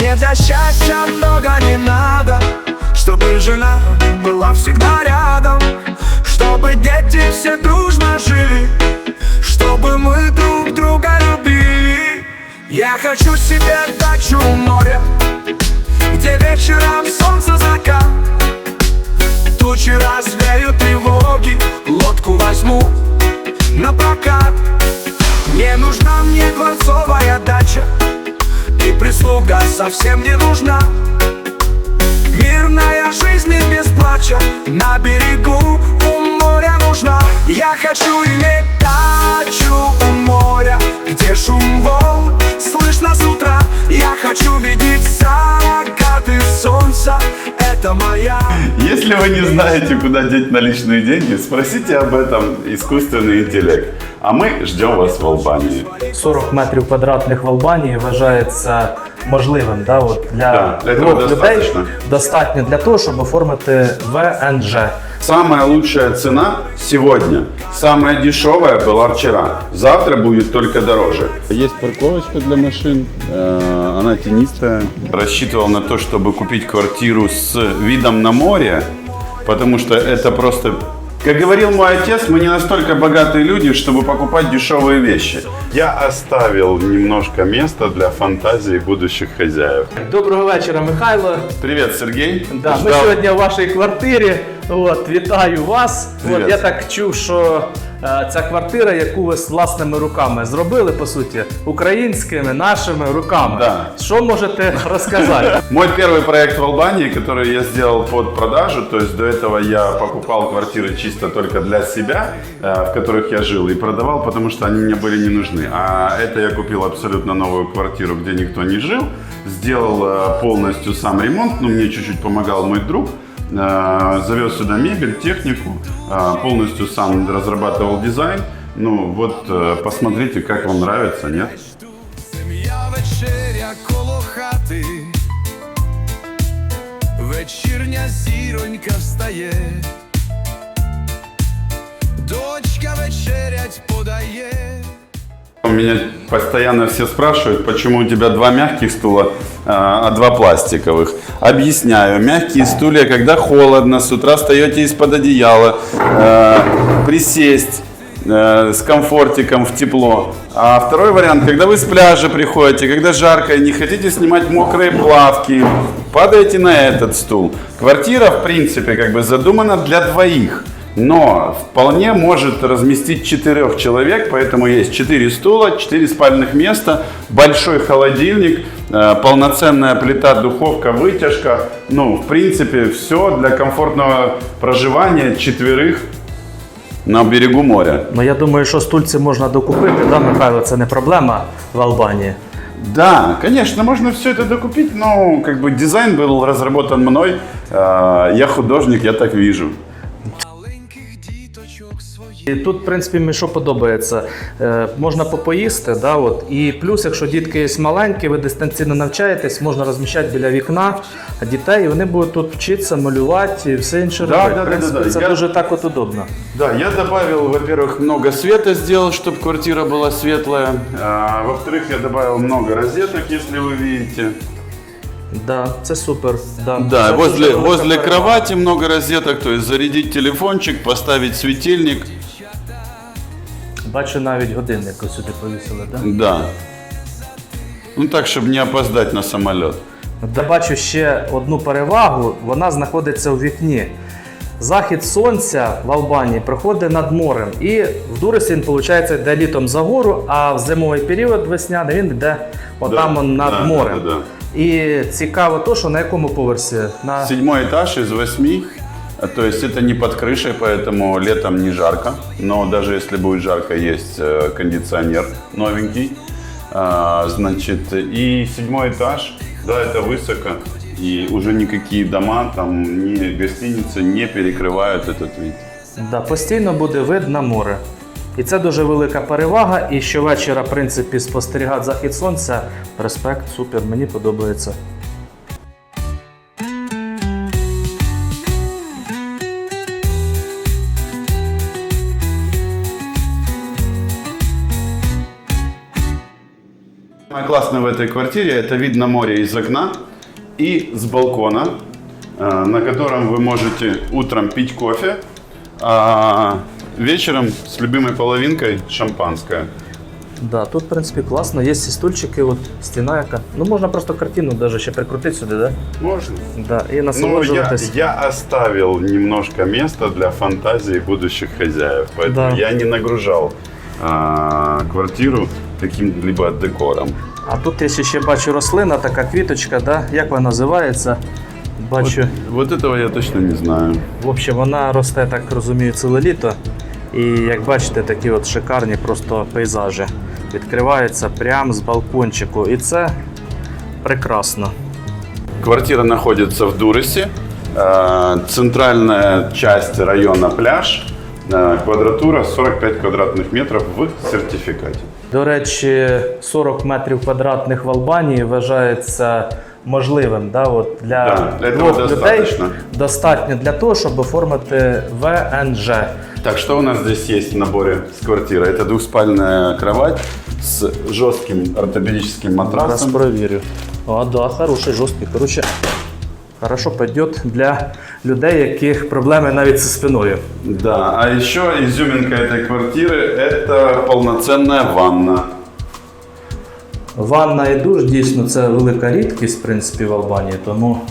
Мне для счастья много не надо Чтобы жена была всегда рядом. Чтобы дети все дружно жили Чтобы мы друг друга любили. Я хочу себе дачу у моря Где вечером солнце закат. Тучи развеют тревоги Лодку возьму на прокат. Не нужна мне дворцовая дача И прислуга совсем не нужна. Мирная жизнь и без плача На берегу у моря нужна. Я хочу иметь дачу у моря Где шум волн слышно с утра. Я хочу видеть закаты солнца Это моя. Если вы не знаете, куда деть наличные деньги, спросите об этом искусственный интеллект. А мы ждем вас в Албании. 40 метрів квадратних в Албанії вважається можливим да, от для Да, для цього двох людей достатньо. достатньо для того, щоб оформити ВНЖ. Самая лучшая цена сегодня. Самая дешевая была вчера. Завтра будет только дороже. Есть парковочка для машин, э, она тенистая. Рассчитывал на то, чтобы купить квартиру с видом на море, потому что это просто... Как говорил мой отец, мы не настолько богатые люди, чтобы покупать дешевые вещи. Я оставил немножко места для фантазии будущих хозяев. Доброго вечора, Михайло. Привет, Сергей. Да, ми Ждал. сьогодні в вашій квартирі. От, вітаю вас. Привіт. От, я так чув, що е, ця квартира, яку ви власними руками зробили, по суті, українськими нашими руками. Да. Що можете розказати? Мой первый проект в Албании, который я сделал под продажу, то есть до этого я покупал квартиры чисто только для себя, э, в которых я жил, и продавал, потому что они мне были не нужны. А это я купил абсолютно новую квартиру, где никто не жил, сделал э, полностью сам ремонт, ну мне чуть-чуть помогал мой друг, завез сюда мебель, технику, э, полностью сам разрабатывал дизайн. Ну вот э, посмотрите, как вам нравится, нет? Сім'я вечеря коло хати, вечірня зіронька встає, дочка вечерять подає. Меня постоянно все спрашивают, почему у тебя два мягких стула, а а два пластиковых. Объясняю. Мягкие стулья, когда холодно, с утра встаете из-под одеяла, э, присесть э, с комфортиком в тепло. А второй вариант, когда вы с пляжа приходите, когда жарко и не хотите снимать мокрые плавки, падаете на этот стул. Квартира, в принципе, как бы задумана для двоих Но вполне может разместить четырех человек, поэтому есть четыре стула, четыре спальных места, большой холодильник, э, полноценная плита, духовка, вытяжка. Ну, в принципе, все для комфортного проживания четверых на берегу моря. Ну я думаю, що стульці можна докупити, да, Михайло, це не проблема в Албанії. Да, конечно, можно все это докупить, но как бы дизайн был разработан мной. Э, Я художник, я так вижу. Маленьких діточок своїх. І тут, в принципі, мені що подобається, е, можна попоїсти, да, от. і плюс, якщо дітки є маленькі, ви дистанційно навчаєтесь, можна розміщати біля вікна дітей, і вони будуть тут вчитися, малювати і все інше Да, робити. да, в да, принципі, да, да. це Я- дуже так от удобно. Да, я добавил, во-первых, много света сделал, чтобы квартира была светлая. А, во-вторых, я добавил много розеток, если вы видите. Да, це супер. Да, Да, Це возле, дуже велика возле перевага. кровати много розеток, то есть зарядить телефончик, поставить светильник. Бачу, навіть годинник ось сюди повісили. Да? Да. Ну так, чтобы не опоздать на самолет. Я бачу ще одну перевагу, вона знаходиться у вікні. Захід сонця в Албанії проходить над морем. І в Дуресі він, виходить, йде літом за гору, а в зимовий період весняний він йде отам Да, над да, морем. да, да. І цікаво то, що на якому поверсі? На... Седьмой этаж из восьми. А, То есть это не под крышей, поэтому летом не жарко. Но даже если будет жарко, есть э, кондиционер новенький. А, Значит, и седьмой этаж, да, это высоко. И уже никакие дома, там, ни гостиницы не перекрывают этот вид. Да, постійно буде вид на море. І це дуже велика перевага. І щовечора, в принципі, спостерігати захід сонця. Респект, супер, мені подобається. Самое классное в этой этой квартире, это вид на море из окна и с балкона, э, на котором вы можете утром пить кофе, а вечером с любимой половинкой шампанское. Да, тут, в принципі, класно, є ці стульчики, от стіна яка. Ну можна просто картину даже ще прикрутити сюди, да? Можно? Да, і Ну, я, насолоджуватись. я оставил немножко места для фантазии будущих хозяев, поэтому Да. я не нагружал а, квартиру каким-либо декором. А тут я ще бачу рослина, така квіточка, да? як вона називається? Бачу. Вот этого я точно не знаю. В общем, вона росте, так розумію, ціле літо. І як бачите, такі от шикарні просто пейзажі. Відкриваються прямо з балкончику. І це прекрасно. Квартира находится в Дуросе. Э, Центральная часть района пляж. Э, Квадратура 45 квадратных метров в сертификате. До речі, 40 метрів квадратних в Албанії вважається можливим. Да? От для Да, для двох этого людей достаточно. достатньо для того, щоб оформити ВНЖ. Так, что у нас здесь есть в наборе с квартиры? Это двухспальная кровать с жестким ортопедическим Зараз матрасом. провірю. О, да, хороший, жорсткий. Короче, хорошо пойдет для людей, яких проблеми навіть зі спиною. Да, а еще изюминка этой квартиры – это полноценная ванна. Ванна і душ дійсно це велика рідкість, в принципі, в Албанії, тому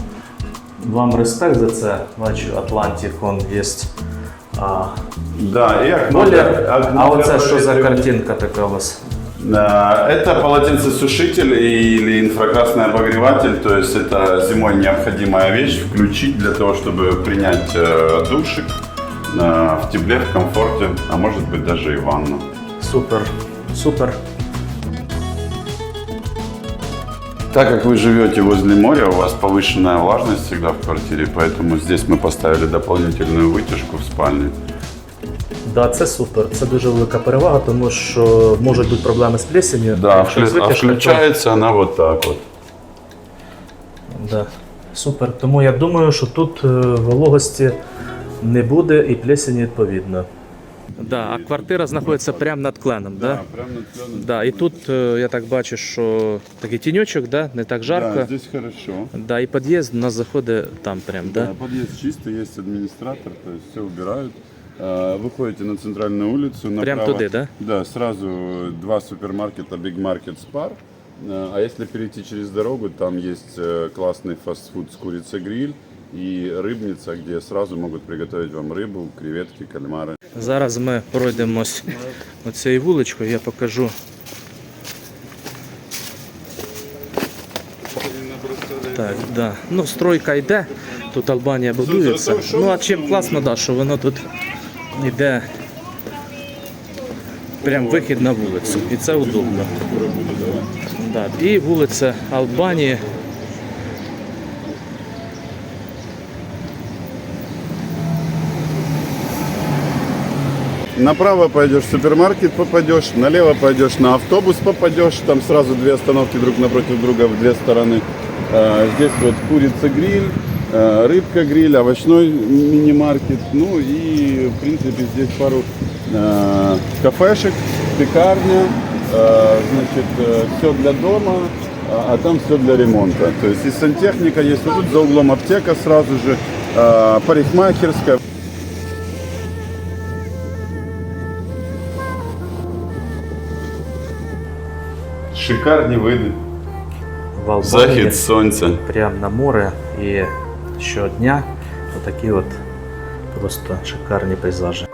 вам респект за це. Бачу, Атлантик он є. А, Да, и окно. Боля, для- окно а для оце що за проветривания. картинка така у вас? Это полотенцесушитель или инфракрасный обогреватель, то есть это зимой необходимая вещь включить для того, чтобы принять э, душик э, в тепле, в комфорте, а может быть даже и ванну. Супер, супер. Так как вы живете возле моря, у вас повышенная влажность всегда в квартире, поэтому здесь мы поставили дополнительную вытяжку в спальне. Да, це супер. Це дуже велика перевага, тому що можуть бути проблеми з плесенью. Да, Якщо вклю- а то- включается она вот так вот. Да. Супер. Тому я думаю, що тут е, вологості не буде і плесені відповідно. Да, а квартира знаходиться прямо над кленом, да? прям над кленом. Да, і тут е, я так бачу, що такий тіньочок, да? не так жарко. Да, здесь хорошо. Да, і під'їзд у нас заходить там прям, да? Да, подъезд чистый, есть администратор, то есть все убирают. А, Выходите на центральную улицу. Направо, туды, да? Да, сразу два супермаркета, Big Market, Spar. А а если перейти через дорогу, там есть э, классный фастфуд с курицей гриль и рыбница, где сразу могут приготовить вам рыбу, креветки, кальмары. Зараз ми пройдемось оцією вуличкою, я покажу. Так, да. Ну, стройка йде, тут Албанія будується. Ну, а чим класно, да, що воно тут йде прям вихід на вулицю. І це удобно. Да. І вулиця Албанії. Направо пойдешь в супермаркет, попадешь, налево пойдешь на автобус, попадешь, там сразу две остановки друг напротив друга в две стороны. Э, Здесь вот курица гриль, э, рыбка гриль, овощной мини-маркет, ну и в принципе здесь пару э, кафешек, пекарня, э, значит все для дома, а а там все для ремонта. То есть и сантехника есть, вот тут за углом аптека сразу же, э, парикмахерская. Шикарні види. В Албанії. Захід сонця. прямо на море і щодня отакі от просто шикарні пейзажі.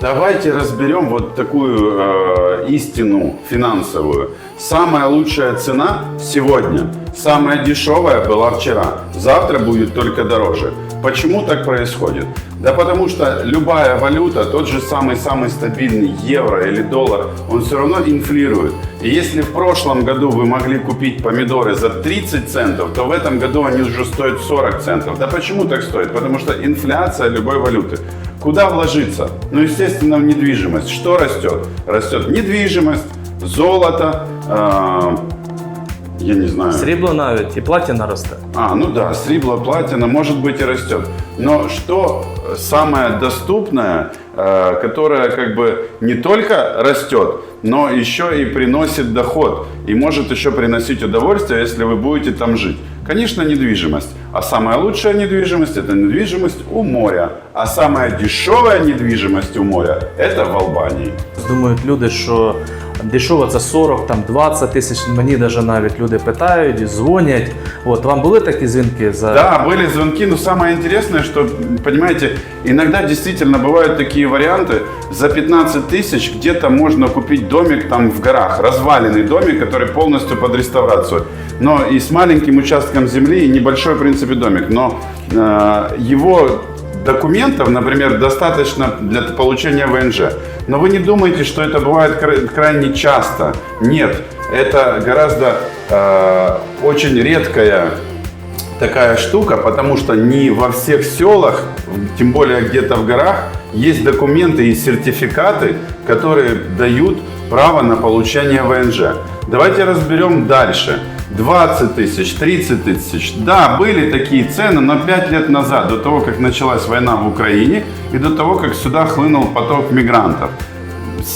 Давайте разберем вот такую э, истину финансовую. Самая лучшая цена сегодня, самая дешевая была вчера, завтра будет только дороже. Почему так происходит? Да потому что любая валюта, тот же самый-самый стабильный евро или доллар, он все равно инфлирует. И если в прошлом году вы могли купить помидоры за 30 центов, то в этом году они уже стоят 40 центов. Да почему так стоит? Потому что инфляция любой валюты. Куда вложиться? Ну, естественно, в недвижимость. Что растет? Растет недвижимость, золото, э, я не знаю. Срібло навіть і платіна росте. А, ну да, срібло, платина, может быть и растет. Но что самое доступное, э, которое как бы не только растет, но еще и приносит доход и может еще приносить удовольствие, если вы будете там жить. Конечно, недвижимость. А самая лучшая недвижимость – это недвижимость у моря. А самая дешевая недвижимость у моря – это в Албании. Думають люди, що дешево це 40, там 20 тисяч. Мені навіть навіть люди питають, дзвонять. От вам були такі дзвінки за Да, были звонки, но самое интересное, что, понимаете, иногда действительно бывают такие варианты. За 15 тысяч где-то можно купить домик там в горах, разваленный домик, который полностью под реставрацию. Но и с маленьким участком земли, и небольшой, в принципе, домик. Но э, его документов, например, достаточно для получения ВНЖ. Но вы не думайте, что это бывает кра- крайне часто. Нет, это гораздо э, очень редкая такая штука, потому что не во всех селах, тем более где-то в горах, есть документы и сертификаты, которые дают право на получение ВНЖ. Давайте разберем дальше. 20 тысяч, 30 тысяч. Да, были такие цены, но 5 лет назад, до того, как началась война в Украине и до того, как сюда хлынул поток мигрантов.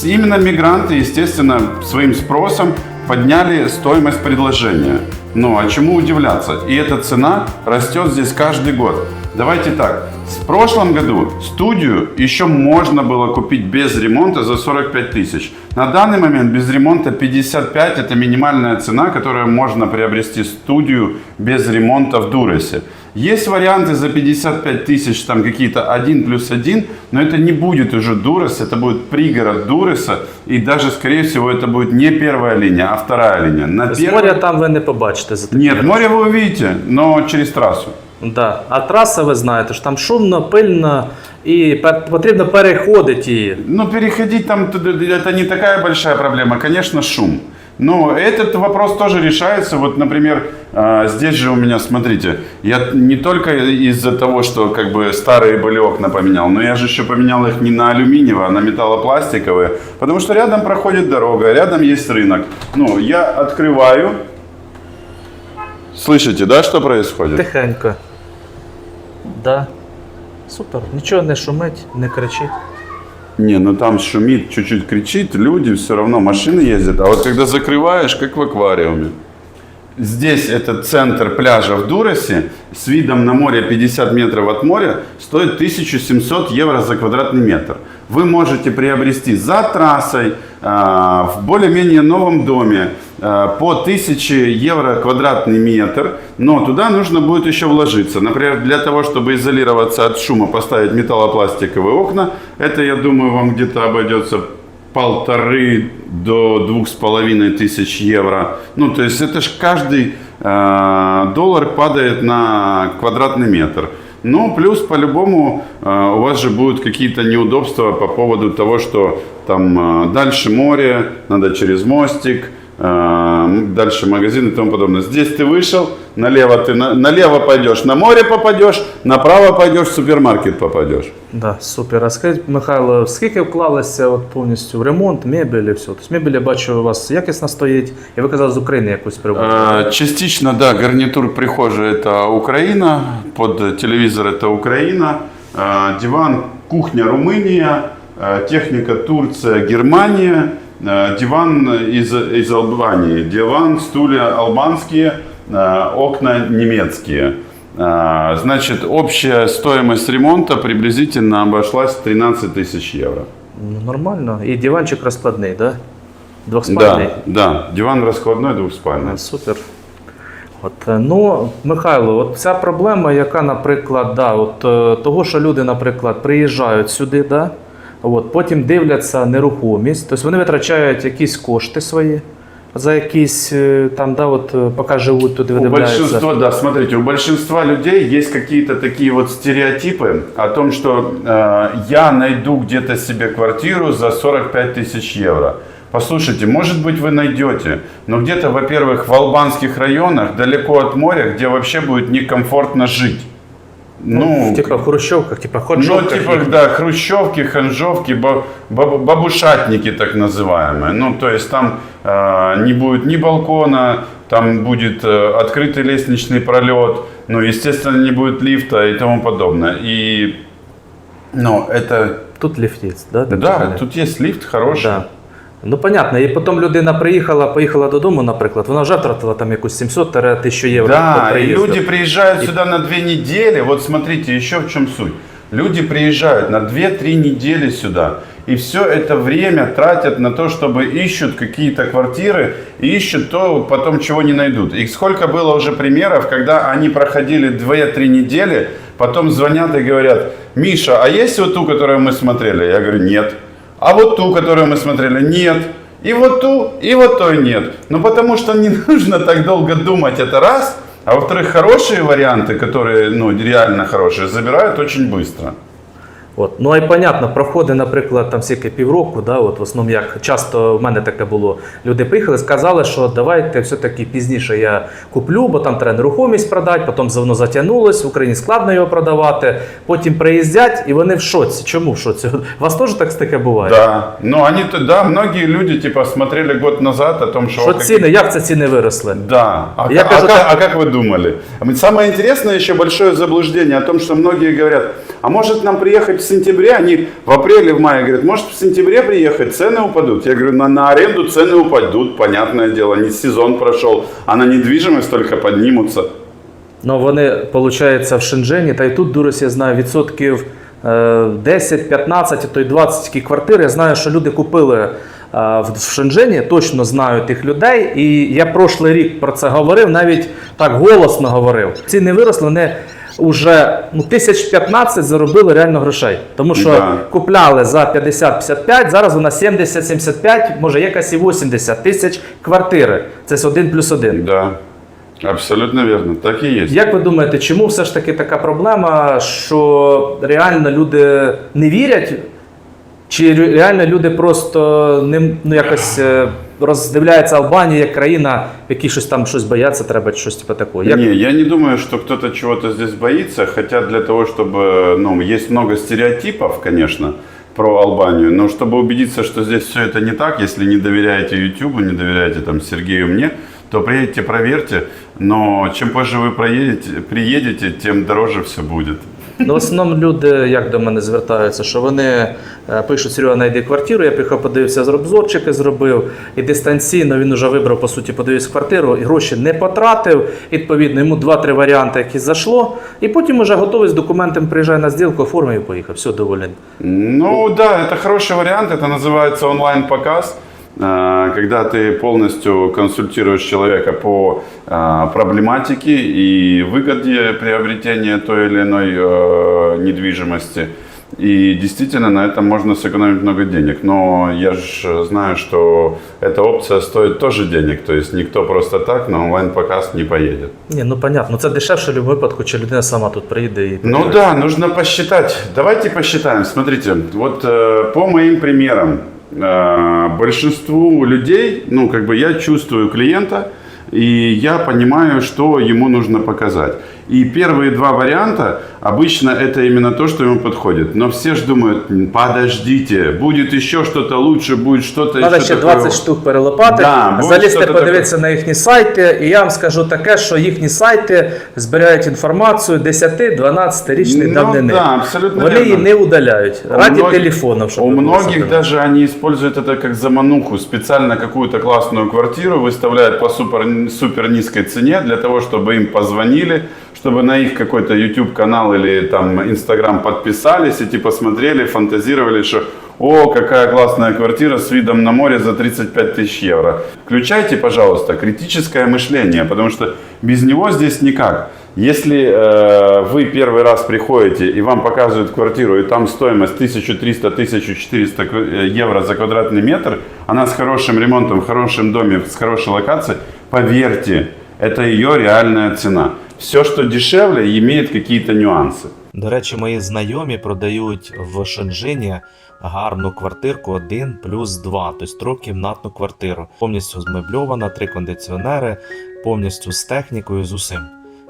Именно мигранты, естественно, своим спросом подняли стоимость предложения. Ну, а чему удивляться? И эта цена растет здесь каждый год. Давайте так. В прошлом году студию еще можно было купить без ремонта за 45 тысяч. На данный момент без ремонта 55 это минимальная цена, которая можно приобрести студию без ремонта в Дуресе. Есть варианты за 55 тысяч, там какие-то 1 плюс 1, но это не будет уже Дурес, это будет пригород Дуреса, и даже, скорее всего, это будет не первая линия, а вторая линия. На з первой- моря там ви не побачите за Нет, море вы увидите, но через трассу. Да. А траса, ви знаєте, що там шумно, пильно і пе- потрібно переходити її. Ну, переходить там, туда- это не такая большая проблема, конечно, шум. Но этот вопрос тоже решается. Вот, например, а, здесь же у меня, смотрите, я не только из-за того, что как бы старые были окна поменял, но я же еще поменял их не на алюминиевые, а на металлопластиковые, потому что рядом проходит дорога, рядом есть рынок. Ну, я открываю. Слышите, да, что происходит? Тихенько. Да. Супер. Нічого не шумить, не кричить. Не, ну там шумит, чуть-чуть кричит, люди, все равно машины ездят. А вот когда закрываешь, как в аквариуме. Здесь это центр пляжа в Дуросе с видом на море 50 метров от моря стоит 1700 евро за квадратный метр. Вы можете приобрести за трассой а, в более-менее новом доме по 1000 евро квадратный метр, но туда нужно будет еще вложиться. Например, для того, чтобы изолироваться от шума, поставить металлопластиковые окна, это, я думаю, вам где-то обойдется полторы до двух с половиной тысяч евро. Ну, то есть это ж каждый э, доллар падает на квадратный метр. Ну, плюс по-любому э, у вас же будут какие-то неудобства по поводу того, что там э, дальше море, надо через мостик, э, дальше магазин и тому подобное. Здесь ты вышел, налево ты на- налево пойдешь, на море попадешь, направо пойдешь, в супермаркет попадешь. Да, супер. А скажіть, Михайло, скільки вклалося от повністю в ремонт, мебель і все? Тобто мебель, я бачу, у вас якісно стоїть, і ви казали, з України якусь привозили. Э, Частично, да, гарнитур прихожей это Украина, под телевизор это Украина, Э, диван, кухня Румыния, э, техника Турция, Германия, э, диван из, из Албании, диван, стулья албанские, э, окна немецкие. Э, Значит, общая стоимость ремонта приблизительно обошлась в 13 тысяч евро. Ну, нормально. І диванчик розкладний, да? Двохспальний. Да, да, диван раскладной двухспальный. Е, Супер. От, е, ну, Михайло, от ця проблема, яка, наприклад, да, от, е, того, що люди, наприклад, приїжджають сюди, да, от, потім дивляться нерухомість, тобто вони витрачають якісь кошти свої за якісь е, там, да, от, е, поки живуть тут, У видивляються. большинства, да, смотрите, у большинства людей есть какие-то такие вот стереотипы о том, что э, я найду где-то себе квартиру за 45 тысяч евро. Послушайте, может быть вы найдете, но где-то, во-первых, в албанских районах, далеко от моря, где вообще будет некомфортно жить. Ну, Типа в хрущовках, типа ну, ходжовках. типа, да, хрущевки, ханжовки, ба- баб- бабушатники так называемые. Ну, то есть там э, не будет ни балкона, там будет э, открытый лестничный пролет, ну, естественно, не будет лифта и тому подобное. И Но это... Тут ліфт є, да? так Да, далі? тут есть лифт хороший. Да. Ну, понятно, і потім людина приїхала, поїхала додому, наприклад, вона вже втратила там якусь 700-1000 євро. Да, по и приїзду. люди приезжают сюда на две недели. Вот смотрите, еще в чем суть. Люди приезжают на 2-3 недели сюда. И все это время тратят на то, чтобы ищут какие-то квартиры, и ищут то, потом чего не найдут. И сколько было уже примеров, когда они проходили 2-3 недели, потом звонят и говорят, Миша, а есть вот ту, которую мы смотрели? Я говорю, нет. А вот ту, которую мы смотрели, нет. И вот ту, и вот той нет. Ну потому что не нужно так долго думать, это раз. А во-вторых, хорошие варианты, которые ну, реально хорошие, забирают очень быстро. От. Ну і понятно, проходить, наприклад, там всяке півроку, да, от в основному як часто в мене таке було. Люди приїхали, сказали, що давайте все-таки пізніше я куплю, бо там треба нерухомість продати, потім воно затягнулось, в Україні складно його продавати. Потім приїздять і вони в шоці. Чому в шоці? У вас теж так таке буває? Да. Но они, то- да, многие люди типа смотрели год назад о том, что... Що вот ціни, як це ціни виросли? Да. А, Я ка- кажу, а так- а как вы думали? А Самое интересное еще большое заблуждение о том, что многие говорят, а может нам приехать в сентябре? Они в апреле, в мае говорят, может в сентябре приехать, цены упадут? Я говорю, на, на аренду цены упадут, понятное дело, не сезон прошел, а на недвижимость только поднимутся. Ну, вони, виходить, в Шенжені, та й тут дурись, я знаю, відсотків е, 10, 15, а то й 20 такі квартири. Я знаю, що люди купили е, в Шенжені, точно знаю тих людей. І я прошлий рік про це говорив, навіть так голосно говорив. Ціни виросли, вони вже ну, тисяч 15 заробили реально грошей. Тому що Да. купляли за 50-55, зараз вона 70-75, може якась і 80 тисяч квартири. Це 1 плюс 1. Да, абсолютно верно, так и есть. Як ви думаєте, чому все ж таки така проблема, що реально люди не вірять? Чи реально люди просто не ну, якось е, роздивляються Албанію як країна, в якій щось там щось бояться, треба чи щось типу такого? Як... Не, я не думаю, что кто-то чего-то здесь боится, хотя для того, чтобы, ну, есть много стереотипов, конечно, про Албанию, но чтобы убедиться, что здесь все это не так, если не доверяете YouTube, не доверяете там Сергею мне, то приедете, проверьте, но чем позже вы проедете, приедете, тем дороже все будет. Ну, в основному люди як до мене звертаються, що вони е, пишуть Серега, знайди квартиру. Я приїхав, подивився, обзорчики зробив, і дистанційно він вже вибрав, по суті, подивився квартиру, і гроші не потратив. Відповідно, йому два-три варіанти, які зайшло, і потім вже готовий з документами приїжджає на зділку, оформив і поїхав. Все доволен. Ну да, это хороший вариант, это называется онлайн-показ, э, когда ты полностью консультируешь человека по э, проблематике и выгоде приобретения той или иной э, недвижимости. И действительно на этом можно сэкономить много денег. Но я же знаю, что эта опция стоит тоже денег. То есть никто просто так на онлайн-показ не поедет. Ні, ну понятно, це дешевше в будь-якому випадку, чи людина сама тут приїде і Ну да, нужно посчитать. Давайте посчитаем. Смотрите, вот э, по моим примерам, э, большинству людей, ну как бы я чувствую клиента, и я понимаю, что ему нужно показать. И первые два варианта, обычно это именно то, что ему подходит. Но все же думают, «М, подождите, будет еще что-то лучше, будет что-то Треба еще ще такое». 20 штук перелопати, Да, буде залізти, щось подивитися на їхні сайти. І я вам скажу таке, що їхні сайти збирають інформацію 10-12 річної Ну давнини. да, абсолютно Вони верно. її не удаляють. У Раді многих- телефонів, щоб У ви були многих собі. даже они используют это как замануху. Специально какую-то классную квартиру выставляют по супер, супер низкой цене для того, чтобы им позвонили, чтобы на их какой-то YouTube канал или там Instagram подписались и типа смотрели, фантазировали, что о, какая классная квартира с видом на море за 35 тысяч евро. Включайте, пожалуйста, критическое мышление, потому что без него здесь никак. Если э, вы первый раз приходите и вам показывают квартиру, и там стоимость 1300-1400 кв- евро за квадратный метр, она с хорошим ремонтом, в хорошем доме, с хорошей локацией, поверьте, это ее реальная цена. Все, что дешевле, имеет какие-то нюансы. До речі, мої знайомі продають в Шенжині гарну квартирку 1 плюс 2, тобто трьохкімнатну квартиру. Повністю змебльована, три кондиціонери, повністю з технікою, з усім.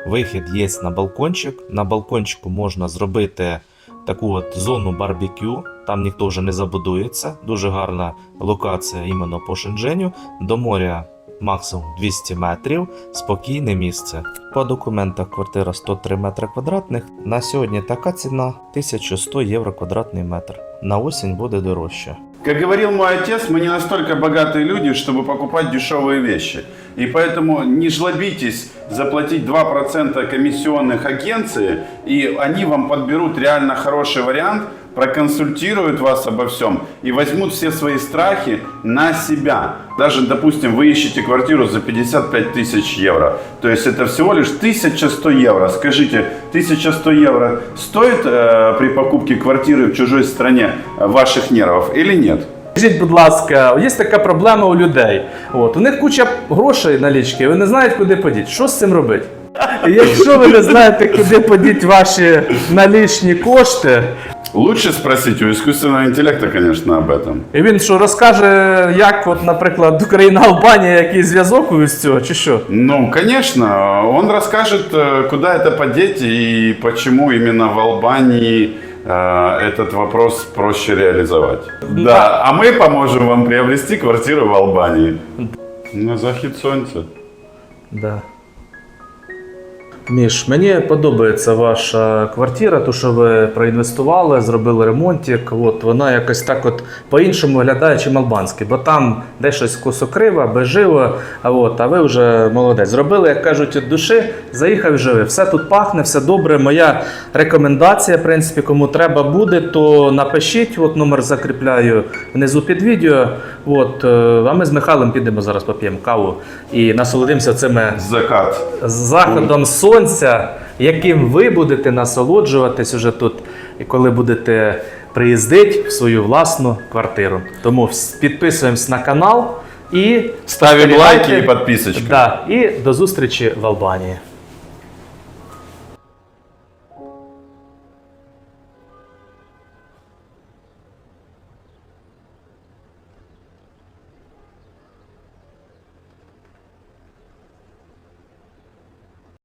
Вихід є на балкончик. На балкончику можна зробити таку от зону барбекю. Там ніхто вже не забудується. Дуже гарна локація іменно по Шенженю. До моря максимум 200 метрів, спокійне місце. По документах квартира 103 метри квадратних. На сьогодні така ціна 1100 євро квадратний метр. На осінь буде дорожче. Как говорил мой отец, мы не настолько богатые люди, чтобы покупать дешевые вещи. И поэтому не жлобитесь заплатить 2% комиссионных агенции, и они вам подберут реально хороший вариант, проконсультируют вас обо всем и возьмут все свои страхи на себя. Даже, допустим, вы ищете квартиру за 55 тысяч евро. То есть это всего лишь 1100 евро. Скажите, 1100 евро стоит э, при покупке квартиры в чужой стране э, ваших нервов или нет? Скажіть, будь ласка, є така проблема у людей. От, у них куча грошей налічки, ви не знаєте, куди подіти. Що з цим робити? І Якщо ви не знаєте, куди подіти ваші налічні кошти, Лучше спросить у искусственного интеллекта, конечно, об этом. і він що розкаже, як, от, наприклад, Україна Албанія, який зв'язок із цього, чи що? Ну, конечно, он расскажет, э, куда это подеть и почему именно в Албании э, этот вопрос проще реализовать. Да, а мы поможем вам приобрести квартиру в Албании. На захід сонця. Да. Міш, мені подобається ваша квартира, то що ви проінвестували, зробили ремонтик. От вона якось так от по-іншому виглядає, чим албанський, бо там де щось косокриво, безживо. А от, а ви вже молодець. Зробили, як кажуть, від душі, заїхав живе. Все тут пахне, все добре. Моя рекомендація, в принципі, кому треба буде, то напишіть. От номер закріпляю внизу під відео. От, е, а ми з Михайлом підемо зараз поп'ємо каву і насолодимося цими Закат. заходом сонця, яким ви будете насолоджуватись уже тут, коли будете приїздити в свою власну квартиру. Тому підписуємось на канал і Ставимо лайки і підписочки. Да, і до зустрічі в Албанії.